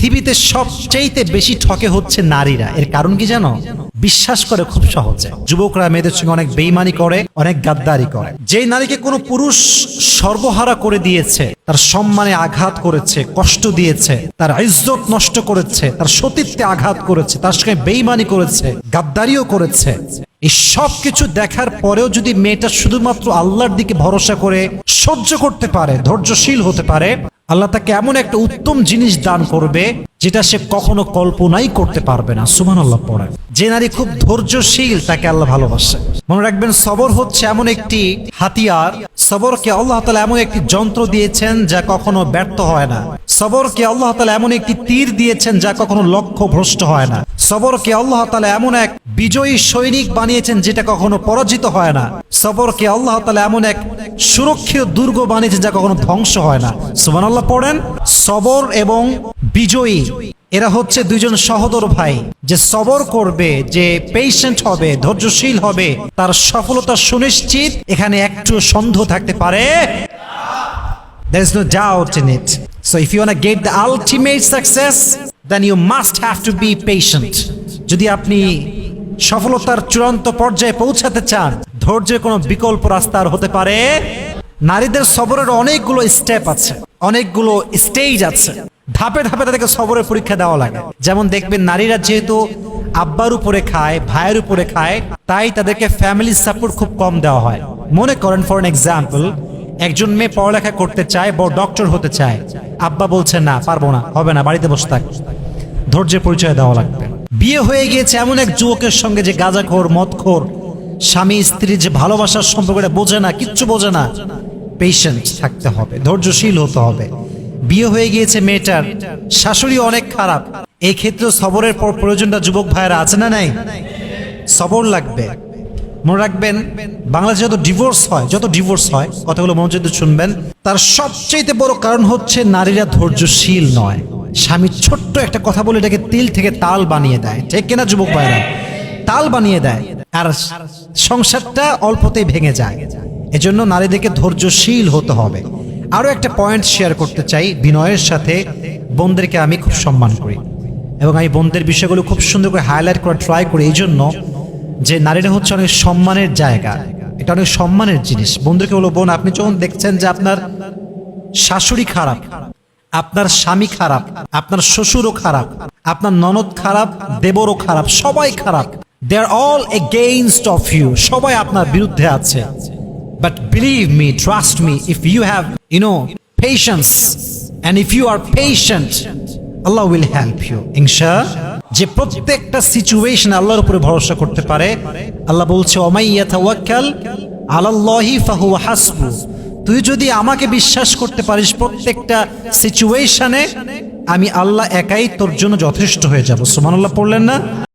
পৃথিবীতে সবচাইতে বেশি ঠকে হচ্ছে নারীরা। এর কারণ কি জানো? বিশ্বাস করে খুব সহজে। যুবকরা মেয়েদের সঙ্গে অনেক বেইমানি করে, অনেক গাদ্দারি করে। যে নারীকে কোনো পুরুষ সর্বহারা করে দিয়েছে, তার সম্মানে আঘাত করেছে, কষ্ট দিয়েছে, তার ইজ্জত নষ্ট করেছে, তার সতীত্বে আঘাত করেছে, তার সঙ্গে বেইমানি করেছে, গাদ্দারিও করেছে, এই সব কিছু দেখার পরেও যদি মেয়েটা শুধুমাত্র আল্লাহর দিকে ভরসা করে সহ্য করতে পারে, ধৈর্যশীল হতে পারে আল্লাহ তাকে এমন একটা উত্তম জিনিস দান করবে যেটা সে কখনো কল্পনাই করতে পারবে না। সুমান আল্লাহ পড়ায় যে নারী খুব ধৈর্যশীল, তাকে আল্লাহ ভালোবাসে। মনে রাখবেন, সবর হচ্ছে এমন একটি হাতিয়ার। সবরকে আল্লাহ তালা এমন একটি যন্ত্র দিয়েছেন যা কখনো ব্যর্থ হয় না। সবরকে আল্লাহ তালা এমন একটি তীর দিয়েছেন যা কখনো লক্ষ্য ভ্রষ্ট হয় না। সবরকে আল্লাহ তালা এমন এক বিজয়ী সৈনিক বানিয়েছেন যেটা কখনো পরাজিত হয় না। সবরকে আল্লাহ তালা এমন এক সুরক্ষিত দুর্গ বানিয়েছেন যা কখনো ধ্বংস হয় না। সুমান আল্লাহ পড়েন, সবর এবং বিজয়ী, এরা হচ্ছে দুইজন সহদর ভাই। যে সবর করবে, যে পেশেন্ট হবে, ধৈর্যশীল হবে, তার সফলতা সুনিশ্চিত, এখানে একটু সন্দেহ থাকতে পারে। No doubt in it. So if you want to get the ultimate success, then you must have to be patient. যদি আপনি সফলতার চূড়ান্ত পর্যায়ে পৌঁছাতে চান ধৈর্যের কোনো বিকল্প রাস্তা আর হতে পারে নারীদের সবরের অনেকগুলো স্টেপ আছে অনেকগুলো স্টেজ আছে। ধাপে ধাপে তাদেরকে সবরের পরীক্ষা দেওয়া লাগে। যেমন দেখবেন নারীরা যেহেতু আব্বার উপরে খায় ভাইয়ের উপরে খায় তাই তাদেরকে ফ্যামিলি সাপোর্ট খুব কম দেওয়া হয়। মনে করেন ফর এন এক্সাম্পল একজন মেয়ে পড়ালেখা করতে চায়, বড় ডক্টর হতে চায়। আব্বা বলছে, না, পারব না, হবে না, বাড়িতে বসে থাক। ধৈর্যের পরিচয় দেওয়া লাগবে। বিয়ে হয়ে গিয়েছে এমন এক যুবকের সঙ্গে যে গাঁজাখোর, মদখোর, স্বামী স্ত্রীর যে ভালোবাসার সম্পর্কটা বোঝে না, কিচ্ছু বোঝে না। পেশেন্ট থাকতে হবে, ধৈর্যশীল হতে হবে। বিয়ে হয়ে গিয়েছে মেয়েটার, শাশুড়ি অনেক খারাপ। এই ক্ষেত্রে সবরের পর প্রয়োজনটা যুবক ভাইয়েরা আছে না নাই? সবর লাগবে। মনে রাখবেন বাংলাদেশে যত ডিভোর্স হয়, যত ডিভোর্স হয়, কথাগুলো মনোযোগ শুনবেন, তার সবচেয়ে বড় কারণ হচ্ছে নারীরা ধৈর্যশীল নয়। স্বামী ছোট্ট একটা কথা বলে এটাকে তিল থেকে তাল বানিয়ে দেয়, ঠিক কিনা যুবক ভাইরা? তাল বানিয়ে দেয়, আর সংসারটা অল্পতেই ভেঙে যায়। এজন্য নারীদেরকে ধৈর্যশীল হতে হবে। আরও একটা পয়েন্ট শেয়ার করতে চাই, বিনয়ের সাথে। বোনদেরকে আমি খুব সম্মান করি। এবং আমি বোনদের বিষয়গুলো খুব সুন্দর করে হাইলাইট করা ট্রাই করি এই জন্য যে নারীরা হচ্ছে অনেক সম্মানের জায়গা। এটা অনেক সম্মানের জিনিস। বন্ধুকে বলো, বোন, আপনি যখন দেখছেন যে আপনার শাশুড়ি খারাপ, আপনার স্বামী খারাপ, আপনার শ্বশুরও খারাপ, আপনার ননদ খারাপ, দেবরও খারাপ, সবাই খারাপ they are all against of you সবাই আপনার বিরুদ্ধে আছে। But believe me trust me if you have you no patience and if you are patient Allah will help you ইনশা যে প্রত্যেকটা সিচুয়েশন আল্লাহর উপরে ভরসা করতে পারে, আল্লাহ বলছে হাসবু। তুই যদি আমাকে বিশ্বাস করতে পারিস প্রত্যেকটা সিচুয়েশনে আমি আল্লাহ একাই তোর জন্য যথেষ্ট হয়ে যাব। সুবহানাল্লাহ পড়লেন না?